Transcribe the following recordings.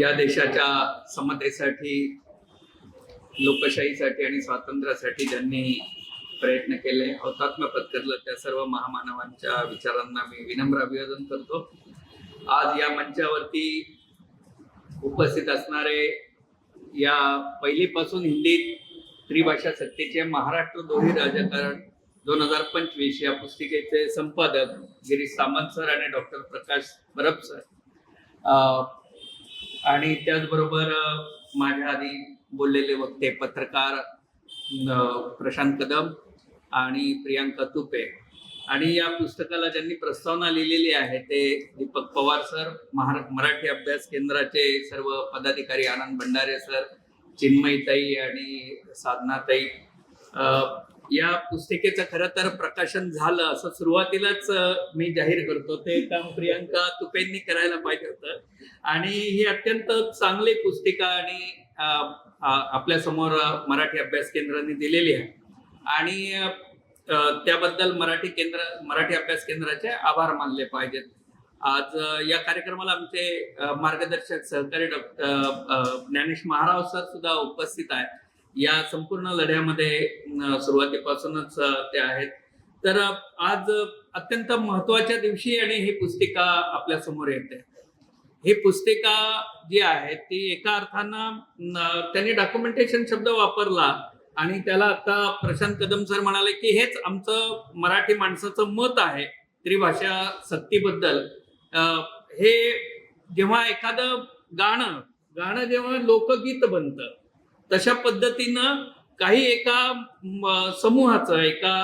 या देशाच्या समतेसाठी लोकशाहीसाठी आणि स्वातंत्र्यासाठी ज्यांनी प्रयत्न केले हौतात्म्य पत्करलं त्या सर्व महामानवांच्या विचारांना मी विनम्र अभिवादन करतो. आज या मंचावरती उपस्थित असणारे या पहिलीपासून हिंदीत त्रिभाषा सत्तेचे महाराष्ट्र दोन्ही राजकारण दोन हजार पंचवीस या पुस्तिकेचे संपादक गिरीश सामंत सर आणि डॉक्टर प्रकाश परब सर. अं, आणि त्याचबरोबर माझ्या आधी बोललेले वक्ते पत्रकार प्रशांत कदम आणि प्रियांका तुपे. आणि या पुस्तकाला ज्यांनी प्रस्तावना लिहिलेली आहे ते दीपक पवार सर महारा मराठी अभ्यास केंद्राचे सर्व पदाधिकारी आनंद भंडारे सर चिन्मयताई आणि साधनाताई या पुस्तिकेचं खरं तर प्रकाशन झालं. असं सुरुवातीलाच मी जाहीर करतो. ते काम प्रियांका तुपेंनी करायला पाहिजे होतं. आणि ही अत्यंत चांगली पुस्तिका आणि आपल्यासमोर मराठी अभ्यास केंद्राने दिलेली आहे. आणि त्याबद्दल मराठी केंद्र मराठी अभ्यास केंद्राचे आभार मानले पाहिजेत. आज या कार्यक्रमाला आमचे मार्गदर्शक सहकारी डॉक्टर ज्ञानेश महाराव सर सुद्धा उपस्थित आहेत. या संपूर्ण लढ्यामध्ये सुरुवातीपासूनच ते आहेत. तर आज अत्यंत महत्त्वाच्या दिवशी आणि ही पुस्तिका आपल्यासमोर येते. ही पुस्तिका जी आहे ती एका अर्थानं त्यांनी डॉक्युमेंटेशन शब्द वापरला आणि त्याला आता प्रशांत कदम सर म्हणाले की हेच आमचं मराठी माणसाचं मत आहे त्रिभाषा सक्तीबद्दल. अं, हे जेव्हा एखादं गाणं गाणं जेव्हा लोकगीत बनतं तशा पद्धतीनं काही एका समूहाचं एका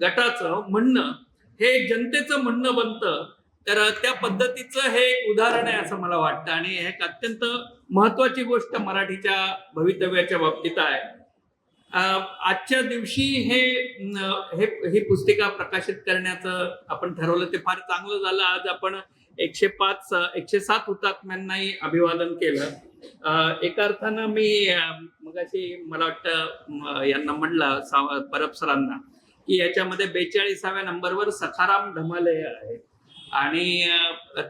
गटाचं म्हणणं हे जनतेचं म्हणणं बनतं. तर त्या पद्धतीचं हे एक उदाहरण आहे असं मला वाटतं. आणि हे एक अत्यंत महत्वाची गोष्ट मराठीच्या भवितव्याच्या बाबतीत आहे. आजच्या दिवशी हे हे ही पुस्तिका प्रकाशित करण्याचं आपण ठरवलं ते फार चांगलं झालं. आज आपण एकशे पाच एकशे सात हुतात्म्यांनाही अभिवादन केलं. एका अर्थानं मी मगाशी मला वाटतं यांना म्हणलं परब सरांना की याच्यामध्ये बेचाळीसाव्या नंबरवर सखाराम धमालय आहे. आणि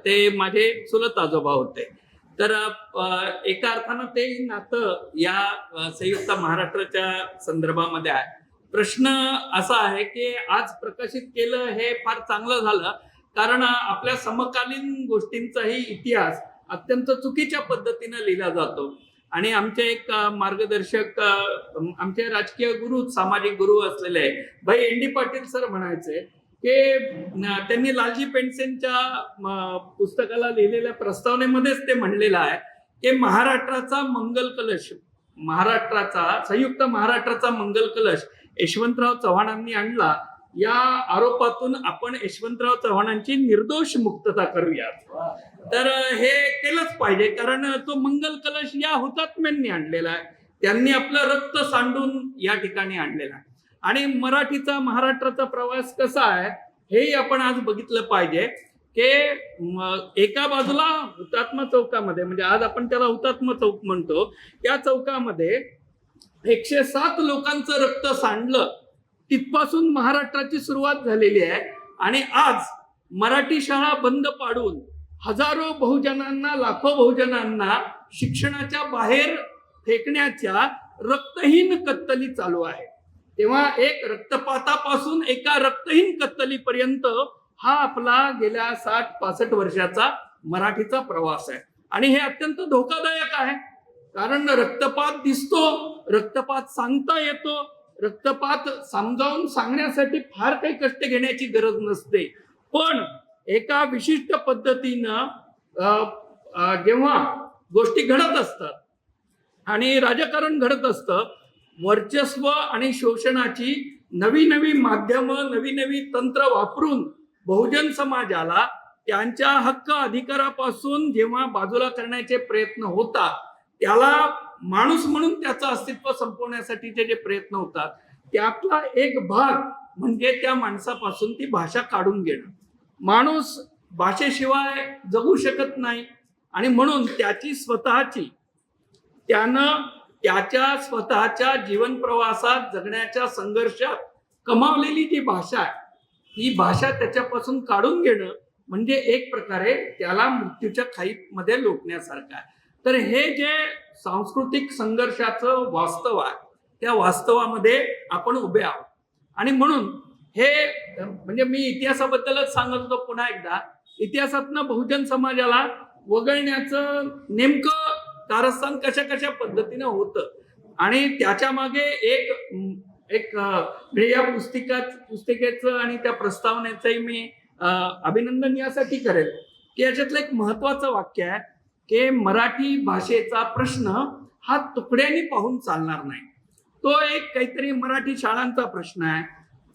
ते माझे चुलत आजोबा होते. तर एका अर्थानं ते नातं या संयुक्त महाराष्ट्राच्या संदर्भामध्ये आहे. प्रश्न असा आहे की आज प्रकाशित केलं हे फार चांगलं झालं कारण आपल्या समकालीन गोष्टींचाही इतिहास अत्यंत चुकीच्या पद्धतीनं लिहिला जातो. आणि आमचे एक मार्गदर्शक आमचे राजकीय गुरु सामाजिक गुरु असलेले भाई एन डी पाटील सर म्हणायचे की त्यांनी लालजी पेंडसेंच्या पुस्तकाला लिहिलेल्या प्रस्तावनेमध्येच ते म्हणलेलं आहे की महाराष्ट्राचा मंगल कलश महाराष्ट्राचा संयुक्त महाराष्ट्राचा मंगल कलश यशवंतराव चव्हाणांनी आणला. या आरोपातून आपण यशवंतराव चव्हाणांची निर्दोष मुक्तता करूयात. तर हे केलंच पाहिजे कारण तो मंगल कलश या हुतात्म्यांनी आणलेला आहे. त्यांनी आपलं रक्त सांडून या ठिकाणी आणलेला आहे. आणि मराठीचा महाराष्ट्राचा प्रवास कसा आहे हेही आपण आज बघितलं पाहिजे की एका बाजूला हुतात्मा चौकामध्ये म्हणजे आज आपण त्याला हुतात्मा चौक म्हणतो त्या चौकामध्ये एकशे सात लोकांचं रक्त सांडलं तिथपासून महाराष्ट्राची सुरुवात झालेली आहे. आणि आज मराठी शाळा बंद पाडून हजारो बहुजनांना लाखो बहुजनांना शिक्षणाच्या बाहेर फेकण्याच्या रक्तहीन कत्तली चालू आहे. तेव्हा एक रक्तपातापासून एका रक्तहीन कत्तलीपर्यंत हा आपला गेल्या साठ पासष्ट वर्षाचा मराठीचा प्रवास आहे. आणि हे अत्यंत धोकादायक आहे. कारण रक्तपात दिसतो रक्तपात सांगता येतो रक्तपात समजावून सांगण्यासाठी फार काही कष्ट घेण्याची गरज नसते. पण एका विशिष्ट पद्धतीनं जेव्हा गोष्टी घडत असतात आणि राजकारण घडत असतं वर्चस्व आणि शोषणाची नवी नवी माध्यमं नवी नवी तंत्र वापरून बहुजन समाजाला त्यांच्या हक्क अधिकारापासून जेव्हा बाजूला करण्याचे प्रयत्न होतात त्याला माणूस म्हणून त्याचं अस्तित्व संपवण्यासाठीचे जे प्रयत्न होतात त्यातला एक भाग म्हणजे त्या माणसापासून ती भाषा काढून घेणं. माणूस भाषेशिवाय जगू शकत नाही आणि म्हणून त्याची स्वतःची त्यानं त्याच्या स्वतःच्या जीवन प्रवासात जगण्याच्या संघर्षात कमावलेली जी भाषा आहे ही भाषा त्याच्यापासून काढून घेणं म्हणजे एक प्रकारे त्याला मृत्यूच्या खाईमध्ये लोटण्यासारखं आहे. तर हे जे सांस्कृतिक संघर्षाचं वास्तव आहे त्या वास्तवामध्ये आपण उभे आहोत. आणि म्हणून हे म्हणजे मी इतिहासाबद्दलच सांगत होतो पुन्हा एकदा. इतिहासातनं बहुजन समाजाला वगळण्याचं नेमकं कारस्थान कशा कशा पद्धतीनं होतं? आणि त्याच्यामागे एक एक म्हणजे या पुस्तिका पुस्तिकेचं आणि त्या प्रस्तावनेचंही मी अं, अभिनंदन यासाठी करेल की याच्यातलं एक महत्वाचं वाक्य आहे. की मराठी भाषेचा प्रश्न हा तुकड्याने पाहून चालणार नाही. तो एक काहीतरी मराठी शाळांचा प्रश्न आहे.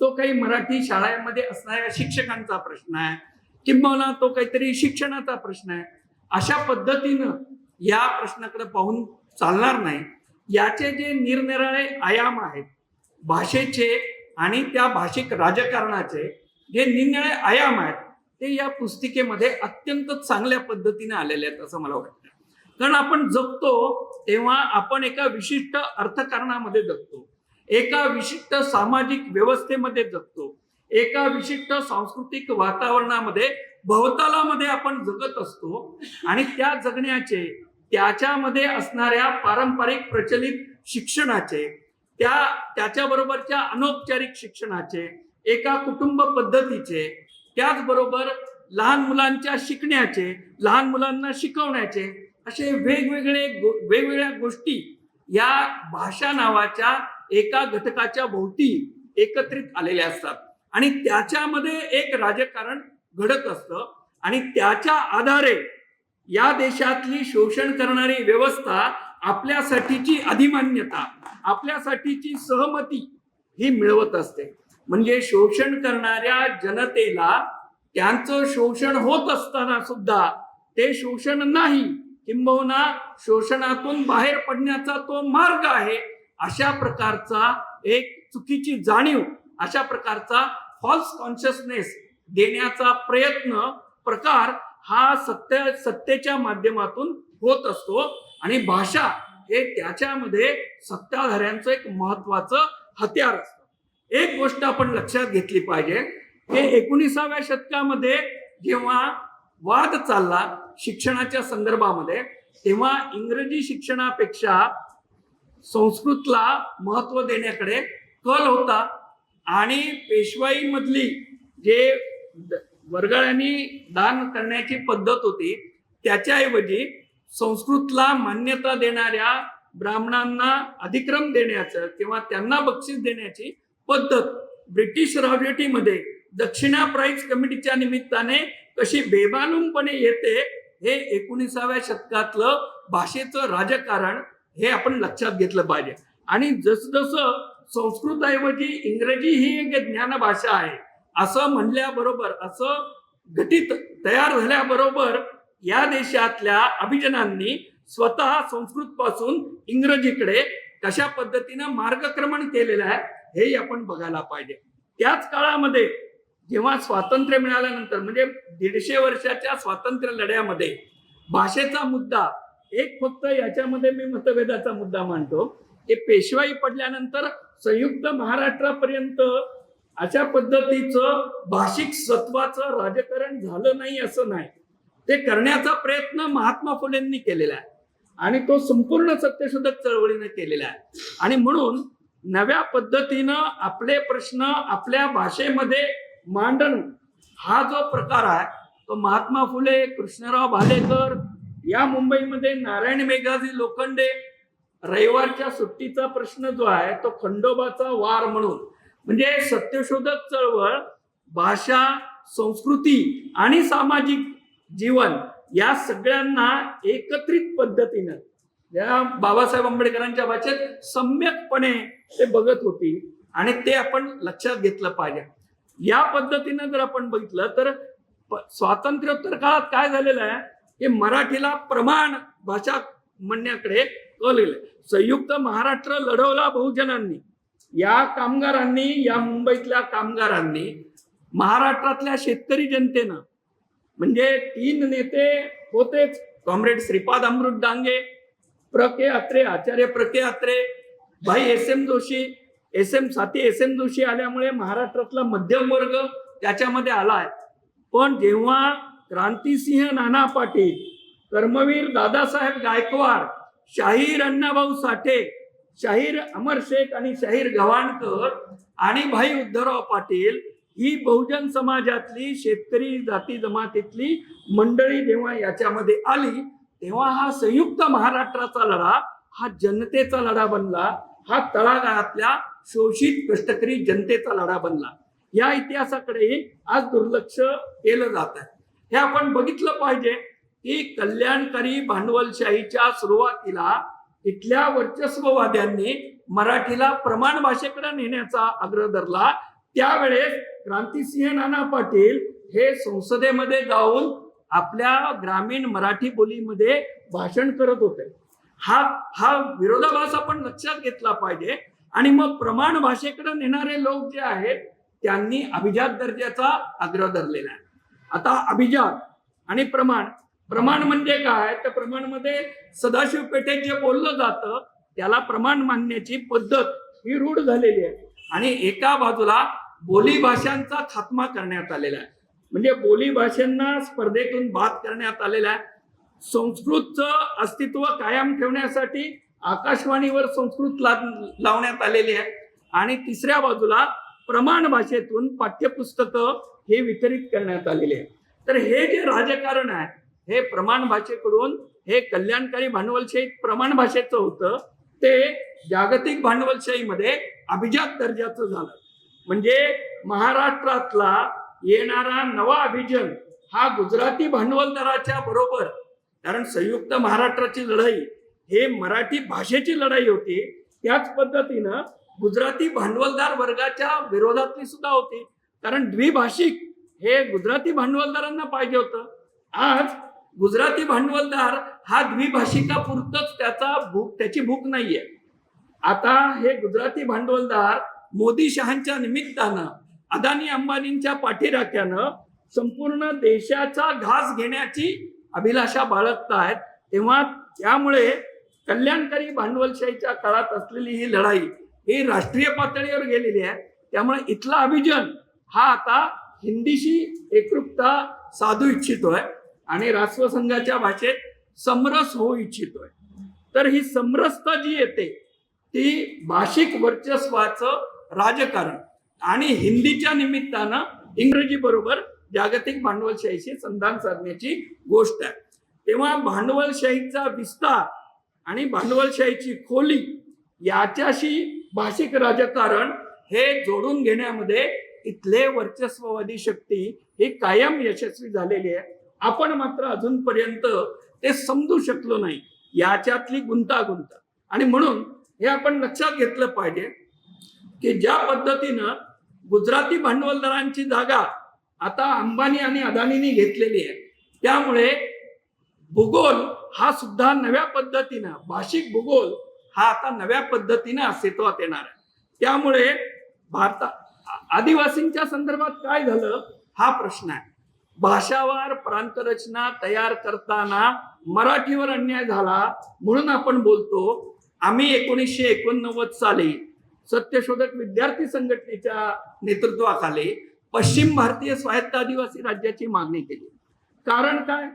तो काही मराठी शाळांमध्ये असणाऱ्या शिक्षकांचा प्रश्न आहे. किंबहुना तो काहीतरी शिक्षणाचा प्रश्न आहे. अशा पद्धतीनं या प्रश्नाकडे पाहून चालणार नाही. याचे जे निरनिराळे आयाम आहेत भाषेचे आणि त्या भाषिक राजकारणाचे जे निरनिराळे आयाम आहेत ते या पुस्तिकेमध्ये अत्यंत चांगल्या पद्धतीने आलेले आहेत असं मला वाटतं. कारण आपण जगतो तेव्हा आपण एका विशिष्ट अर्थकारणामध्ये जगतो. एका विशिष्ट सामाजिक व्यवस्थेमध्ये जगतो. एका विशिष्ट सांस्कृतिक वातावरणामध्ये भवतालामध्ये आपण जगत असतो. आणि त्या जगण्याचे त्याच्यामध्ये असणाऱ्या पारंपरिक प्रचलित शिक्षणाचे त्या त्याच्याबरोबरच्या अनौपचारिक शिक्षणाचे एका कुटुंब पद्धतीचे त्याचबरोबर लहान मुलांच्या शिकण्याचे लहान मुलांना शिकवण्याचे असे वेगवेगळे वेगवेगळ्या गोष्टी या भाषा नावाच्या एका घटकाच्या भोवती एकत्रित आलेल्या असतात. आणि त्याच्यामध्ये एक राजकारण घडत असतं आणि त्याच्या आधारे या देशातली शोषण करणारी व्यवस्था आपल्यासाठीची अधिमान्यता आपल्यासाठीची सहमती ही मिळवत असते. म्हणजे शोषण करणाऱ्या जनतेला त्यांचं शोषण होत असताना सुद्धा ते शोषण नाही. किंबहुना शोषणातून बाहेर पडण्याचा तो मार्ग आहे. अशा प्रकारचा एक चुकीची जाणीव अशा प्रकारचा फॉल्स कॉन्शियसनेस देण्याचा प्रयत्न प्रकार हा सत्य सत्तेच्या माध्यमातून होत असतो. आणि भाषा हे त्याच्यामध्ये सत्ताधाऱ्यांचं एक महत्वाचं हत्यार असतं. एक गोष्ट आपण लक्षात घेतली पाहिजे की एकोणीसाव्या शतकामध्ये जेव्हा वाद चालला शिक्षणाच्या संदर्भामध्ये तेव्हा इंग्रजी शिक्षणापेक्षा संस्कृतला महत्त्व देण्याकडे कल होता. आणि पेशवाईमधली जे द- वर्गाळ्यांनी दान करण्याची पद्धत होती त्याच्याऐवजी संस्कृतला मान्यता देणाऱ्या ब्राह्मणांना अधिक्रम देण्याचं किंवा त्यांना बक्षीस देण्याची पद्धत. ब्रिटिश राजवटीमध्ये दक्षिणा प्राईज कमिटीच्या निमित्ताने कशी बेबानूमपणे येते हे एकोणीसाव्या शतकातलं भाषेचं राजकारण हे आपण लक्षात घेतलं पाहिजे. आणि जसजसं संस्कृतऐवजी इंग्रजी ही एक ज्ञानभाषा आहे असं म्हणल्याबरोबर असं घटित तयार झाल्याबरोबर या देशातल्या अभिजनांनी स्वतः संस्कृतपासून इंग्रजीकडे कशा पद्धतीनं मार्गक्रमण केलेलं आहे हे आपण बघायला पाहिजे. त्याच काळामध्ये जेव्हा स्वातंत्र्य मिळाल्यानंतर म्हणजे दीडशे वर्षाच्या स्वातंत्र्य लढ्यामध्ये भाषेचा मुद्दा एक फक्त याच्यामध्ये मी मतभेदाचा मुद्दा मांडतो की पेशवाई पडल्यानंतर संयुक्त महाराष्ट्रापर्यंत अशा पद्धतीचं भाषिक सत्वाचं राजकारण झालं नाही असं नाही. ते करण्याचा प्रयत्न महात्मा फुलेंनी केलेला आहे. आणि तो संपूर्ण सत्यशोधक चळवळीने केलेला आहे. आणि म्हणून नव्या पद्धतीनं आपले प्रश्न आपल्या भाषेमध्ये मांडण हा जो प्रकार आहे तो महात्मा फुले कृष्णराव भालेकर या मुंबईमध्ये नारायण मेघाजी लोखंडे रविवारच्या सुट्टीचा प्रश्न जो आहे तो खंडोबाचा वार म्हणून. म्हणजे सत्यशोधक चळवळ भाषा संस्कृती आणि सामाजिक जीवन या सगळ्यांना एकत्रित पद्धतीनं या बाबासाहेब आंबेडकरांच्या भाषेत सम्यकपणे ते बघत होती आणि ते आपण लक्षात घेतलं पाहिजे. या पद्धतीनं जर आपण बघितलं तर स्वातंत्र्योत्तर काळात काय झालेलं आहे? की मराठीला प्रमाण भाषा म्हणण्याकडे कळलेलं संयुक्त महाराष्ट्र लढवला बहुजनांनी. या कामगारांनी या मुंबईतल्या कामगारांनी महाराष्ट्रातल्या शेतकरी जनतेनं म्हणजे तीन नेते होतेच. कॉम्रेड श्रीपाद अमृत डांगे प्र के अत्रे आचार्य प्र के Atre Bhai S M Joshi S M साथी एस एम जोशी आल्यामुळे महाराष्ट्रातला मध्यम वर्ग त्याच्यामध्ये आलाय. पण जेव्हा क्रांतिसिंह नाना पाटील कर्मवीर दादासाहेब गायकवाड शाहीर अण्णाभाऊ साठे शाहीर अमर शेख आणि शाहीर गव्हाणकर आणि भाई उद्धवराव पाटील ही बहुजन समाजातली शेतकरी जाती जमातीतली मंडळी जेव्हा याच्यामध्ये आली तेव्हा हा संयुक्त महाराष्ट्राचा लढा हा जनतेचा लढा बनला हा तळागाळातल्या शोषित कष्टकरी जनतेचा लढा बनला. या इतिहासाकडे आज दुर्लक्ष केलं जात आहे. हे आपण बघितलं पाहिजे की कल्याणकारी भांडवलशाहीच्या सुरुवातीला इथल्या वर्चस्ववाद्यांनी मराठीला प्रमाण भाषेकडे नेण्याचा आग्रह धरला. त्यावेळेस क्रांतिसिंह नाना पाटील हे संसदेमध्ये जाऊन आपल्या ग्रामीण मराठी बोलीमध्ये भाषण करत होते. हा हा विरोधाभास आपण लक्षात घेतला पाहिजे. आणि मग प्रमाण भाषेकडे नेणारे लोक जे आहेत त्यांनी अभिजात दर्जाचा आग्रह धरलेला आहे. आता अभिजात आणि प्रमाण प्रमाण म्हणजे काय तर प्रमाणमध्ये सदाशिव पेठेत जे बोललं जातं त्याला प्रमाण मानण्याची पद्धत ही रूढ झालेली आहे. आणि एका बाजूला बोली भाषांचा खात्मा करण्यात आलेला आहे. म्हणजे बोली भाषांना स्पर्धेतून बाद करण्यात आलेला आहे. संस्कृतचं अस्तित्व कायम ठेवण्यासाठी आकाशवाणीवर संस्कृत ला- लावण्यात आलेली आहे. आणि तिसऱ्या बाजूला प्रमाण भाषेतून पाठ्यपुस्तकं हे वितरित करण्यात आलेले आहे. तर हे जे राजकारण आहे हे प्रमाण भाषेकडून हे कल्याणकारी भांडवलशाही प्रमाण भाषेचं होतं ते जागतिक भांडवलशाहीमध्ये अभिजात दर्जाचं झालं. म्हणजे महाराष्ट्रातला येणारा नवा अभिजन हा गुजराती भांडवलदाराच्या बरोबर कारण संयुक्त महाराष्ट्राची लढाई हे मराठी भाषेची लढाई होती त्याच पद्धतीनं गुजराती भांडवलदार वर्गाच्या विरोधातली सुद्धा होती. कारण द्विभाषिक हे गुजराती भांडवलदारांना पाहिजे होतं. आज गुजराती भांडवलदार हा द्विभाषिकापुरतच त्याचा भूक त्याची भूक नाहीये. आता हे गुजराती भांडवलदार मोदी शहांच्या निमित्तानं अदानी अंबानींच्या पाठीराख्यानं संपूर्ण देशाचा घास घेण्याची अभिलाषा बाळगतायत तेव्हा त्यामुळे कल्याणकारी भांडवलशाहीच्या काळात असलेली ही लढाई ही राष्ट्रीय पातळीवर गेलेली आहे. त्यामुळे इथला अभिजन हा आता हिंदीशी एकरूपता साधू इच्छितोय आणि राष्ट्रसंघाच्या भाषेत समरस होऊ इच्छितोय. तर ही समरसता जी येते ती भाषिक वर्चस्वाचं राजकारण. आणि हिंदीच्या निमित्तानं इंग्रजी बरोबर जागतिक भांडवलशाहीशी संधान साधण्याची गोष्ट आहे. तेव्हा भांडवलशाहीचा विस्तार आणि भांडवलशाहीची खोली याच्याशी भाषिक राजकारण हे जोडून घेण्यामध्ये इथले वर्चस्ववादी शक्ती ही कायम यशस्वी झालेली आहे. आपण मात्र अजूनपर्यंत ते समजू शकलो नाही. याच्यातली गुंतागुंत. आणि म्हणून हे आपण लक्षात घेतलं पाहिजे की ज्या पद्धतीनं गुजराती भांडवलदारांची जागा आता अंबानी आणि अदानींनी घेतलेली आहे. त्यामुळे भूगोल हा सुद्धा नव्या पद्धतीनं भाषिक भूगोल हा आता नव्या पद्धतीनं अस्तित्वात येणार आहे. त्यामुळे भारता आदिवासींच्या संदर्भात काय झालं? हा प्रश्न आहे. भाषावार प्रांतरचना तयार करताना मराठीवर अन्याय झाला म्हणून आपण बोलतो. आम्ही एकोणीसशे एकोणनव्वद साली सत्यशोधक विद्यार्थी संघटनेच्या नेतृत्वाखाली पश्चिम भारतीय स्वायत्त आदिवासी राज्याची मागणी केली. कारण काय?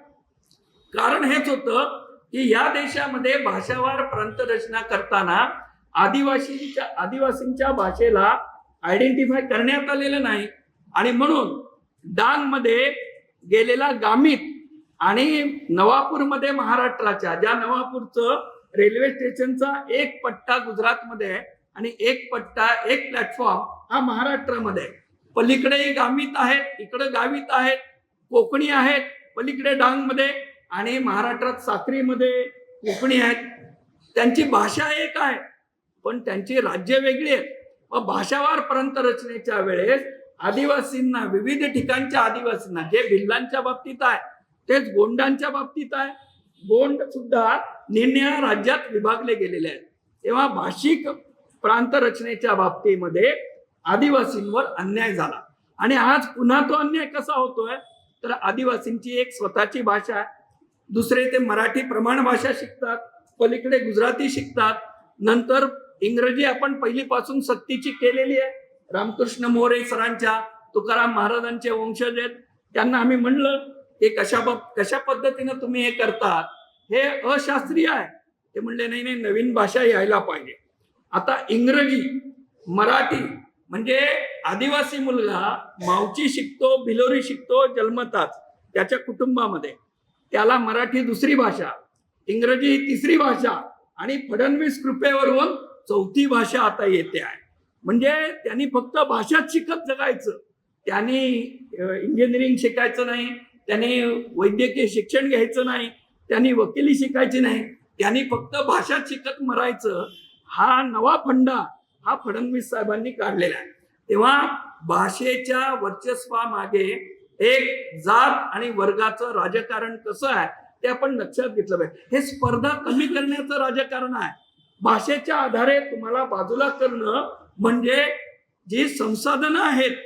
कारण हेच होतं की या देशामध्ये भाषावार प्रांतरचना करताना आदिवासींच्या आदिवासींच्या भाषेला आयडेंटिफाय करण्यात आलेलं नाही. आणि म्हणून डांगमध्ये गेलेला गामित आणि नवापूरमध्ये महाराष्ट्राच्या ज्या नवापूरचं रेल्वे स्टेशनचा एक पट्टा गुजरातमध्ये आहे आणि एक पट्टा एक प्लॅटफॉर्म हा महाराष्ट्रामध्ये आहे. पलीकडेही आहेत इकडे गावीत आहेत कोकणी आहेत पलीकडे डांगमध्ये आणि महाराष्ट्रात साक्रीमध्ये कोकणी आहेत. त्यांची भाषा एक आहे पण त्यांची राज्य वेगळी आहेत व भाषावार प्रांत रचनेच्या वेळेस आदिवासींना विविध ठिकाणच्या आदिवासींना जे भिल्लांच्या बाबतीत आहे तेच गोंडांच्या बाबतीत आहे. गोंड सुद्धा निरनिळ्या राज्यात विभागले गेलेले आहेत. तेव्हा भाषिक प्रांत रचनेच्या बाबतीमध्ये आदिवासींवर अन्याय झाला. आणि आज पुन्हा तो अन्याय कसा होतोय? तर आदिवासींची एक स्वतःची भाषा आहे. दुसरे ते मराठी प्रमाण भाषा शिकतात. पलीकडे गुजराती शिकतात. नंतर इंग्रजी आपण पहिलीपासून सक्तीची केलेली आहे. रामकृष्ण मोरे सरांच्या तुकाराम महाराजांचे वंशज आहेत. त्यांना आम्ही म्हणलं की कशा बाब- कशा पद्धतीनं तुम्ही हे करतात? हे अशास्त्रीय आहे. ते म्हणले नाही नाही नवीन भाषा यायला पाहिजे. आता इंग्रजी मराठी म्हणजे आदिवासी मुलगा मावची शिकतो भिलोरी शिकतो जन्मताच त्याच्या कुटुंबामध्ये. त्याला मराठी दुसरी भाषा इंग्रजी ही तिसरी भाषा आणि फडणवीस कृपेवरून चौथी भाषा आता येते आहे. म्हणजे त्यांनी फक्त भाषाच शिकत जगायचं. त्यांनी इंजिनिअरिंग शिकायचं नाही त्यांनी वैद्यकीय शिक्षण घ्यायचं नाही त्यांनी वकिली शिकायची नाही त्यांनी फक्त भाषा शिकत मरायचं. हा नवा फंडा हा फडणवीस साहेबांनी काढलेला आहे. तेव्हा भाषेच्या वर्चस्वामागे एक जात आणि वर्गाचं राजकारण कसं आहे ते आपण लक्षात घेतलं पाहिजे. हे स्पर्धा कमी करण्याचं राजकारण आहे. भाषेच्या आधारे तुम्हाला बाजूला करणं म्हणजे जी संसाधनं आहेत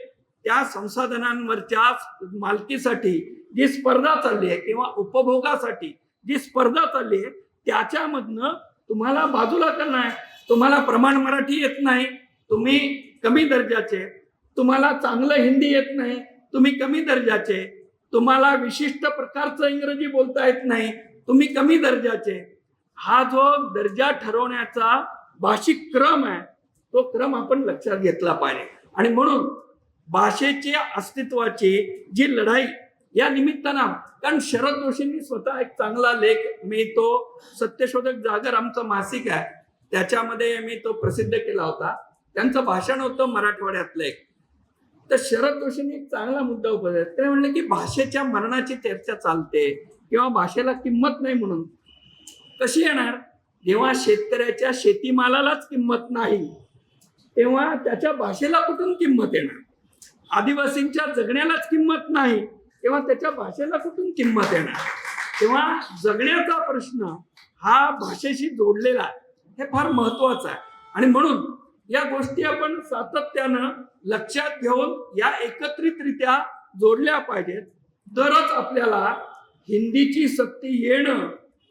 त्या संसाधनांवरच्या मालकीसाठी जी स्पर्धा चालली आहे किंवा उपभोगासाठी जी स्पर्धा चालली आहे त्याच्यामधनं तुम्हाला बाजूला करणं आहे. तुम्हाला प्रमाण मराठी येत नाही तुम्ही कमी दर्जाचे तुम्हाला चांगलं हिंदी येत नाही तुम्ही कमी दर्जाचे तुम्हाला विशिष्ट प्रकारचं इंग्रजी बोलता येत नाही तुम्ही कमी दर्जाचे. हा जो दर्जा ठरवण्याचा भाषिक क्रम आहे तो क्रम आपण लक्षात घेतला पाहिजे. आणि म्हणून भाषेची अस्तित्वाची जी लढाई या निमित्तानं कारण शरद जोशींनी स्वतः एक चांगला लेख मी तो सत्यशोधक जागर आमचं मासिक आहे त्याच्यामध्ये मी तो प्रसिद्ध केला होता. त्यांचं भाषण होतं मराठवाड्यातलं एक. तर शरद जोशींनी एक चांगला मुद्दा उपस्थित ते म्हणले की भाषेच्या मरणाची चर्चा चालते किंवा भाषेला किंमत नाही म्हणून. कशी येणार? जेव्हा शेतकऱ्याच्या शेतीमालालाच किंमत नाही तेव्हा त्याच्या भाषेला कुठून किंमत येणार? आदिवासींच्या जगण्यालाच किंमत नाही तेव्हा त्याच्या भाषेला कुठून किंमत येणार? तेव्हा जगण्याचा प्रश्न हा भाषेशी जोडलेला आहे. हे फार महत्वाचं आहे. आणि म्हणून या गोष्टी आपण सातत्यानं लक्षात घेऊन या एकत्रितरित्या जोडल्या पाहिजेत. तरच आपल्याला हिंदीची सक्ती येणं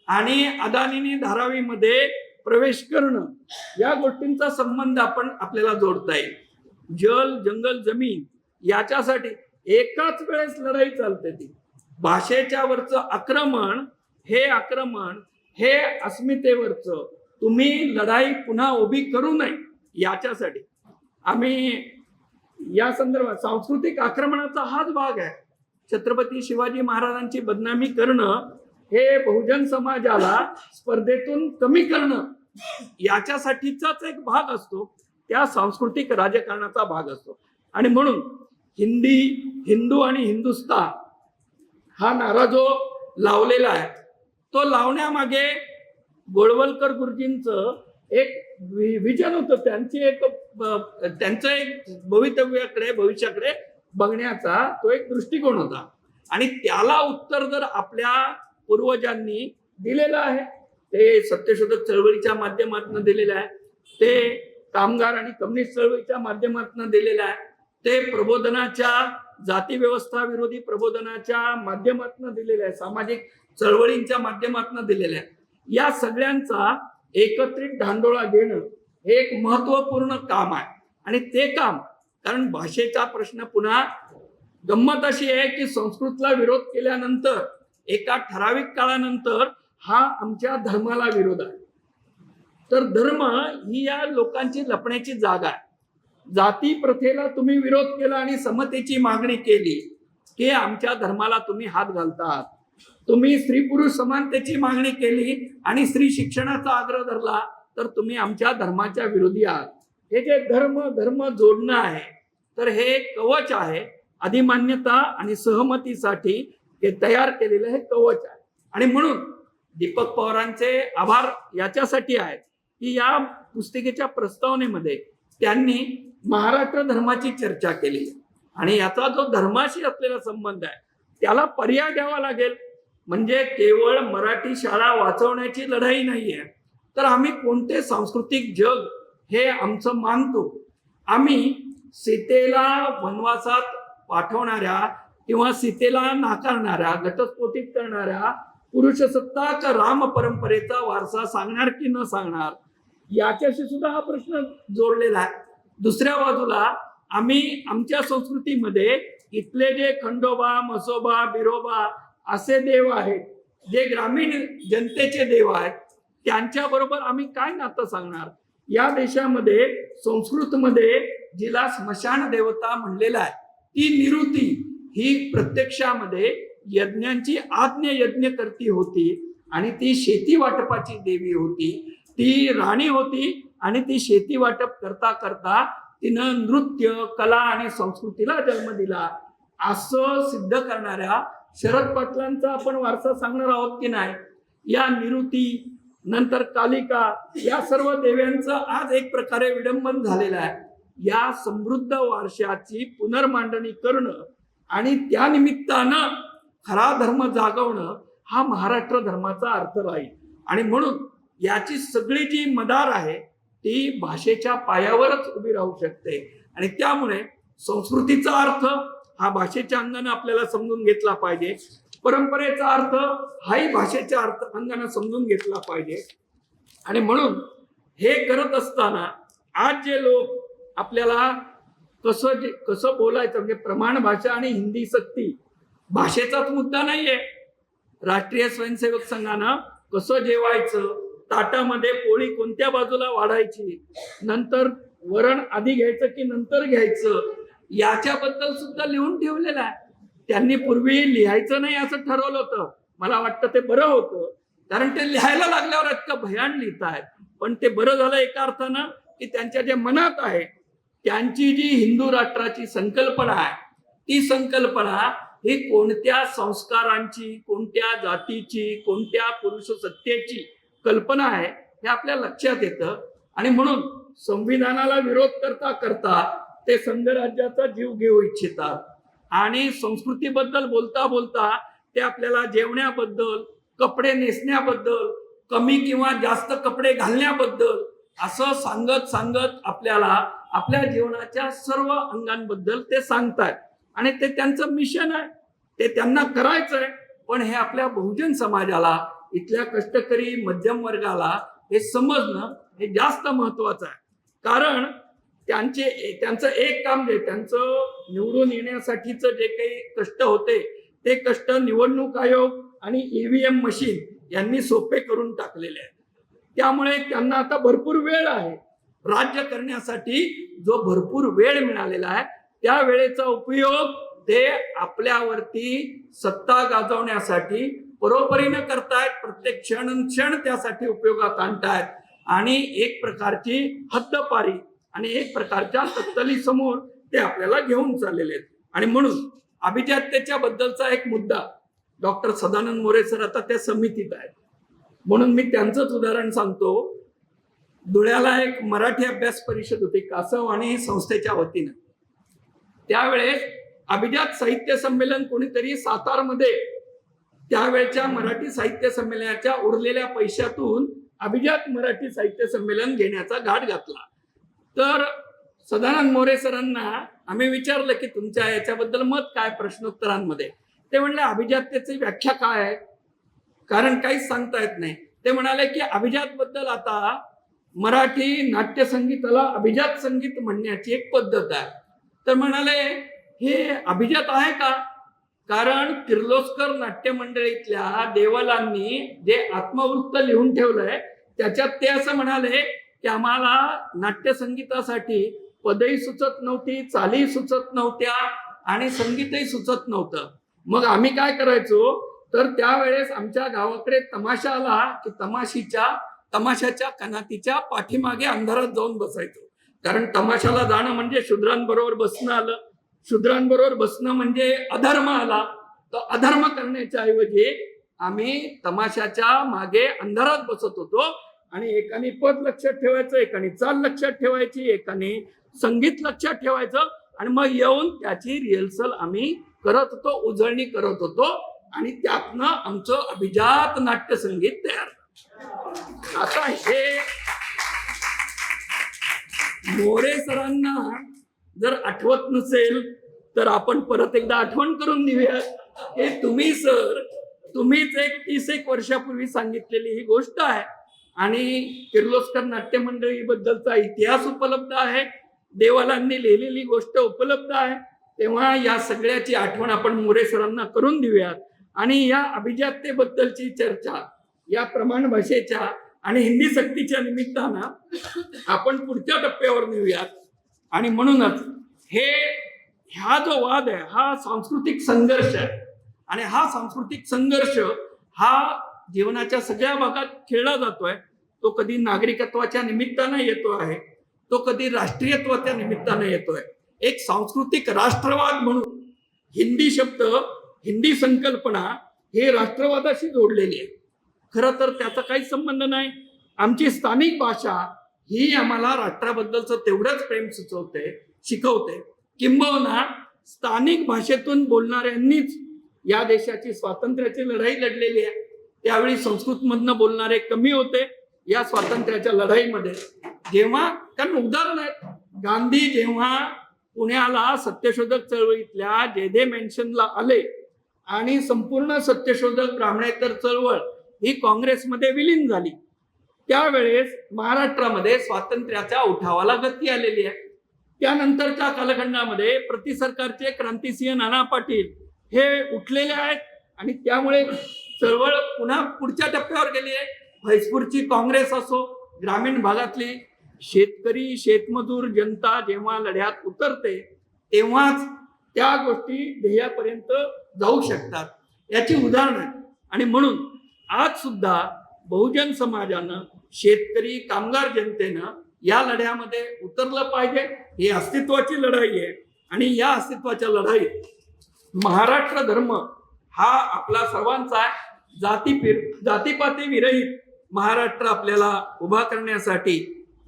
आणि अदानीनी धारावीमध्ये प्रवेश करणं या गोष्टींचा संबंध आपण आपल्याला जोडता येईल. जल जंगल जमीन याच्यासाठी एकाच वेळेस लढाई चालते ती. भाषेच्या वरचं आक्रमण हे आक्रमण हे अस्मितेवरचं तुम्ही लढाई पुन्हा उभी करू नये याच्यासाठी. आम्ही या संदर्भात सांस्कृतिक आक्रमणाचा हाच भाग आहे. छत्रपती शिवाजी महाराजांची बदनामी करणं हे बहुजन समाजाला स्पर्धेतून कमी करणं याच्यासाठीचाच एक भाग असतो. त्या सांस्कृतिक राजकारणाचा भाग असतो. आणि म्हणून हिंदी हिंदू आणि हिंदुस्तान हा नारा जो लावलेला आहे तो लावण्यामागे गोळवलकर गुरुजींचं एक विजन होतं. त्यांची एक त्यांचं एक भवितव्याकडे भविष्याकडे बघण्याचा तो एक दृष्टिकोन होता. आणि त्याला उत्तर जर आपल्या पूर्वजांनी दिलेलं आहे ते सत्यशोधक चळवळीच्या माध्यमातून दिलेलं आहे ते कामगार आणि कम्युनिस्ट चळवळीच्या माध्यमातून दिलेलं आहे ते प्रबोधनाच्या जाती व्यवस्था विरोधी प्रबोधनाच्या माध्यमातून दिलेलं आहे सामाजिक चळवळींच्या माध्यमातून दिलेलं आहे. या सगळ्यांचा एकत्रित धांडोळा घेणं हे एक महत्त्वपूर्ण काम आहे. आणि ते काम कारण भाषेचा प्रश्न पुन्हा गंमत अशी आहे की संस्कृतला विरोध केल्यानंतर एका ठराविक काळानंतर हा आमच्या धर्माला विरोध आहे. तर धर्म ही या लोकांची लपण्याची जागा आहे. जाती प्रथेला तुम्ही विरोध केला आणि समतेची मागणी केली की आमच्या धर्माला तुम्ही हात घालतात. तुम्ही स्त्री पुरुष समानतेची मागणी केली आणि स्त्री शिक्षणाचा आग्रह धरला तर तुम्ही आमच्या धर्माच्या विरोधी आहात. हे जे धर्म धर्म जोडणं आहे तर हे कवच आहे. अधिमान्यता आणि सहमतीसाठी हे तयार केलेलं हे कवच आहे. आणि म्हणून दीपक पवारांचे आभार याच्यासाठी आहेत की या पुस्तिकेच्या प्रस्तावनेमध्ये त्यांनी महाराष्ट्र धर्माची चर्चा केली. आणि याचा जो धर्माशी असलेला संबंध आहे त्याला पर्याय द्यावा लागेल म्हणजे केवळ मराठी शाळा वाचवण्याची लढाई नाहीये. तर आम्ही कोणते सांस्कृतिक जग हे आमचं मानतो? आम्ही सीतेला वनवासात पाठवणाऱ्या किंवा सीतेला नाकारणाऱ्या घटस्फोटित करणाऱ्या पुरुषसत्ताक राम परंपरेचा वारसा सांगणार की न सांगणार याच्याशी सुद्धा हा प्रश्न जोडलेला आहे. दुसऱ्या बाजूला आम्ही आमच्या संस्कृतीमध्ये इथले जे खंडोबा मसोबा बिरोबा असे देव आहेत जे ग्रामीण जनतेचे देव आहेत त्यांच्या बरोबर आम्ही काय नातं सांगणार? या देशामध्ये संस्कृतमध्ये जिला स्मशान देवता म्हणलेला आहे. ती निरुती ही प्रत्यक्षामध्ये यज्ञांची आज्ञ यज्ञ करती होती आणि ती शेती वाटपाची देवी होती. ती राणी होती आणि ती शेती वाटप करता करता तिनं नृत्य कला आणि संस्कृतीला जन्म दिला. असं सिद्ध करणाऱ्या शरद पाटलांचा आपण वारसा सांगणार आहोत की नाही या निरुती नंतर कालिका या सर्व देव्यांचं आज एक प्रकारे विडंबन झालेलं आहे. या समृद्ध वारशाची पुनर्मांडणी करणं आणि त्या निमित्तानं खरा धर्म जागवणं हा महाराष्ट्र धर्माचा अर्थ राहील. आणि म्हणून याची सगळी जी मदार आहे ती भाषेच्या पायावरच उभी राहू शकते. आणि त्यामुळे संस्कृतीचा अर्थ हा भाषेच्या अंगाने आपल्याला समजून घेतला पाहिजे. परंपरेचा अर्थ हाही भाषेच्या अर्थ अंगाने समजून घेतला पाहिजे. आणि म्हणून हे करत असताना आज जे लोक आपल्याला कसं जे कसं बोलायचं म्हणजे प्रमाण भाषा आणि हिंदी सक्ती भाषेचाच मुद्दा नाहीये. राष्ट्रीय स्वयंसेवक संघानं कसं जेवायचं ताटामध्ये पोळी कोणत्या बाजूला वाढायची नंतर वरण आधी घ्यायचं की नंतर घ्यायचं याच्याबद्दल सुद्धा लिहून ठेवलेलं आहे. त्यांनी पूर्वी लिहायचं नाही असं ठरवलं होतं. मला वाटतं ते बरं होतं. कारण ते लिहायला लागल्यावर इतकं भयान लिहित आहेत. पण ते बरं झालं एका अर्थानं की त्यांच्या जे मनात आहे त्यांची जी हिंदू राष्ट्राची संकल्पना आहे ती संकल्पना ही कोणत्या संस्कारांची कोणत्या जातीची कोणत्या पुरुष सत्तेची कल्पना आहे हे आपल्या लक्षात येतं. आणि म्हणून संविधानाला विरोध करता करता ते संघराज्याचा जीव घेऊ इच्छितात. आणि संस्कृतीबद्दल बोलता बोलता ते आपल्याला जेवण्याबद्दल कपडे नेसण्याबद्दल कमी किंवा जास्त कपडे घालण्याबद्दल असं सांगत सांगत आपल्याला आपल्या जीवनाच्या सर्व अंगांबद्दल ते सांगतात आणि ते त्यांचं मिशन आहे. ते त्यांना करायचं आहे पण हे आपल्या बहुजन समाजाला इथल्या कष्टकरी मध्यम वर्गाला हे समजणं हे जास्त महत्वाचं आहे. कारण त्यांचे त्यांचं एक काम जे त्यांचं निवडून येण्यासाठीचं जे काही कष्ट होते ते कष्ट निवडणूक आयोग आणि ईव्हीएम मशीन यांनी सोपे करून टाकलेले आहेत. त्यामुळे त्यांना आता भरपूर वेळ आहे. राज्य करण्यासाठी जो भरपूर वेळ मिळालेला आहे त्या वेळेचा उपयोग ते आपल्यावरती सत्ता गाजवण्यासाठी परोपरीनं करतायत. प्रत्येक क्षण क्षण त्यासाठी उपयोगात आणतायत. आणि एक प्रकारची हद्दपारी आणि एक प्रकारच्या तत्तली समोर ते आपल्याला घेऊन चाललेले आहेत. आणि म्हणून अभिजात्येच्या बद्दलचा एक मुद्दा डॉक्टर सदानंद मोरे सर आता त्या समितीत आहेत. म्हणून मी त्यांचंच उदाहरण सांगतो. धुळ्याला एक मराठी अभ्यास परिषद होती कासववाणी संस्थेच्या वतीनं. त्यावेळेस अभिजात साहित्य संमेलन कोणीतरी सातारमध्ये त्यावेळच्या मराठी साहित्य संमेलनाच्या उरलेल्या पैशातून अभिजात मराठी साहित्य संमेलन घेण्याचा घाट घातला. तर सदानंद मोरे सरांना आम्ही विचारलं की तुमच्या याच्याबद्दल मत काय प्रश्नोत्तरांमध्ये? ते म्हणले अभिजात्याची व्याख्या काय आहे? कारण काहीच सांगता येत नाही. ते म्हणाले की अभिजात बद्दल आता मराठी नाट्यसंगीताला अभिजात संगीत म्हणण्याची एक पद्धत आहे. तर म्हणाले हे अभिजात आहे का? कारण किर्लोस्कर नाट्य मंडळीतल्या देवालांनी जे आत्मवृत्त लिहून ठेवलंय त्याच्यात ते असं म्हणाले की आम्हाला नाट्यसंगीतासाठी पदही सुचत नव्हती चाली सुचत नव्हत्या आणि संगीतही सुचत नव्हतं. मग आम्ही काय करायचो? तर त्यावेळेस आमच्या गावाकडे तमाशा आला की तमाशीच्या तमाशाच्या कनातीच्या पाठीमागे अंधारात जाऊन बसायचो. कारण तमाशाला जाणं म्हणजे शूद्रांबरोबर बसणं आलं. शूद्रांबरोबर बसणं म्हणजे अधर्म आला. तर अधर्म करण्याच्या ऐवजी आम्ही तमाशाच्या मागे अंधारात बसत होतो. आणि एकाने पद लक्षात ठेवायचं एकाने चाल लक्षात ठेवायची एकाने संगीत लक्षात ठेवायचं आणि मग येऊन त्याची रिहर्सल आम्ही करत होतो उजळणी करत होतो आणि त्यातनं आमचं अभिजात नाट्यसंगीत तयार आता हे मोरे सरांना जर आठवत नसेल तर आपण परत एकदा आठवण करून देऊया हे तुम्ही सर तुम्हीच एक तीस एक वर्षापूर्वी सांगितलेली ही गोष्ट आहे. आणि किर्लोस्कर नाट्य मंडळीबद्दलचा इतिहास उपलब्ध आहे. देवालांनी लिहिलेली गोष्ट उपलब्ध आहे. तेव्हा या सगळ्याची आठवण आपण मोरेश्वरांना करून देऊयात. आणि या अभिजात्यबद्दलची चर्चा या प्रमाण भाषेच्या आणि हिंदी सक्तीच्या निमित्तानं आपण पुढच्या टप्प्यावर नेऊयात. आणि म्हणूनच हे हा जो वाद आहे हा सांस्कृतिक संघर्ष आहे. आणि हा सांस्कृतिक संघर्ष हा जीवनाच्या सगळ्या भागात खेळला जातोय. तो कधी नागरिकत्वाच्या निमित्तानं येतो आहे. तो कधी राष्ट्रीयत्वाच्या निमित्तानं येतोय. एक सांस्कृतिक राष्ट्रवाद म्हणून हिंदी शब्द हिंदी संकल्पना हे राष्ट्रवादाशी जोडलेली आहे. खरं तर त्याचा काही संबंध नाही. आमची स्थानिक भाषा ही आम्हाला राष्ट्राबद्दलचं तेवढंच प्रेम सुचवते शिकवते. किंबहुना स्थानिक भाषेतून बोलणाऱ्यांनीच या देशाची स्वातंत्र्याची लढाई लढलेली आहे. त्यावेळी संस्कृतमधनं बोलणारे कमी होते या स्वातंत्र्याच्या लढाईमध्ये. जेव्हा कारण उदाहरण आहेत गांधी जेव्हा पुण्याला सत्यशोधक चळवळीतल्या जेधे मेन्शनला आले आणि संपूर्ण सत्यशोधक ब्राह्मणेतर चळवळ ही काँग्रेसमध्ये विलीन झाली त्यावेळेस महाराष्ट्रामध्ये स्वातंत्र्याच्या उठावाला गती आलेली आहे. त्यानंतरच्या कालखंडामध्ये प्रति सरकारचे क्रांतिसिंह नाना पाटील हे उठलेले आहेत आणि त्यामुळे चळवळ पुन्हा पुढच्या टप्प्यावर गेली आहे. म्हैसपूरची काँग्रेस असो ग्रामीण भागातली शेतकरी शेतमजूर जनता जेव्हा लढ्यात उतरते तेव्हाच त्या गोष्टी ध्येयापर्यंत जाऊ शकतात. याची उदाहरण आहे आणि म्हणून आज सुद्धा बहुजन समाजानं शेतकरी कामगार जनतेनं या लढ्यामध्ये उतरलं पाहिजे. ही अस्तित्वाची लढाई आहे. आणि या अस्तित्वाच्या लढाईत महाराष्ट्र धर्म हा आपला सर्वांचा आहे. जाती जातीपाती विरहित महाराष्ट्र आपल्याला उभा करण्यासाठी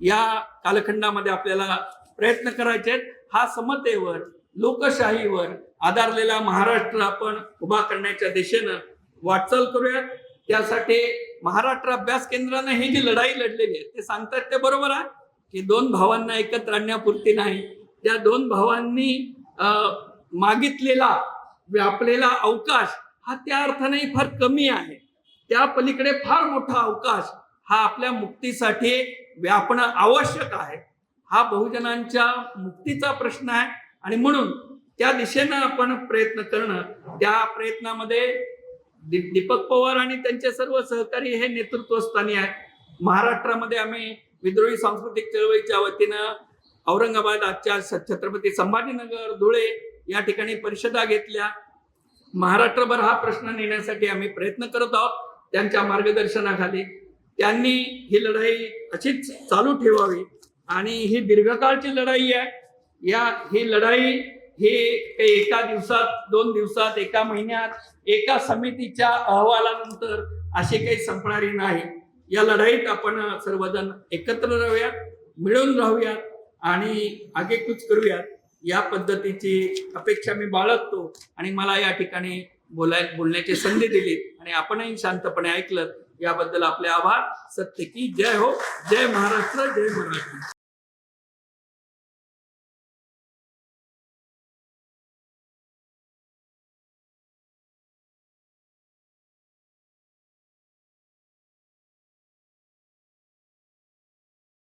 या कालखंडामध्ये आपल्याला प्रयत्न करायचे आहेत. हा समतेवर लोकशाहीवर आधारलेला महाराष्ट्र आपण उभा करण्याच्या दिशेनं वाटचाल करूया. त्यासाठी महाराष्ट्र अभ्यास केंद्रानं ही जी लढाई लढलेली आहे ते सांगतात ते बरोबर आहे? की दोन भावांना एकत्र आणण्यापुरती नाही. त्या दोन भावांनी मागितलेला व्यापलेला अवकाश हा त्या अर्थाने फार कमी आहे. त्या पलीकडे फार मोठा अवकाश हा आपल्या मुक्तीसाठी व्यापणं आवश्यक आहे. हा बहुजनांच्या मुक्तीचा प्रश्न आहे आणि म्हणून त्या दिशेनं आपण प्रयत्न करणं त्या प्रयत्नामध्ये दीप- दीपक पवार आणि त्यांचे सर्व सहकारी हे नेतृत्वस्थानी आहेत. महाराष्ट्रामध्ये आम्ही विद्रोही सांस्कृतिक चळवळीच्या वतीनं औरंगाबाद आजच्या छत्रपती संभाजीनगर धुळे या ठिकाणी परिषदा घेतल्या. महाराष्ट्रभर हा प्रश्न नेण्यासाठी आम्ही प्रयत्न करत आहोत त्यांच्या मार्गदर्शनाखाली. त्यांनी ही लढाई अशीच चालू ठेवावी आणि ही दीर्घकाळची लढाई आहे. या ही लढाई ही एका दिवसात दोन दिवसात एका महिन्यात एका समितीच्या अहवालानंतर अशी काही संपणारी नाही. या लढाईत आपण सर्वजण एकत्र राहूयात मिळून राहूयात आणि आगेकूच करूयात. या पद्धतीची अपेक्षा मी बाळगतो. आणि मला या ठिकाणी बोलाय बोलण्याची संधी दिली. आणि आपणही शांतपणे ऐकलं. याबद्दल आपले आभार. सत्य की जय हो. जय महाराष्ट्र जय महाराष्ट्र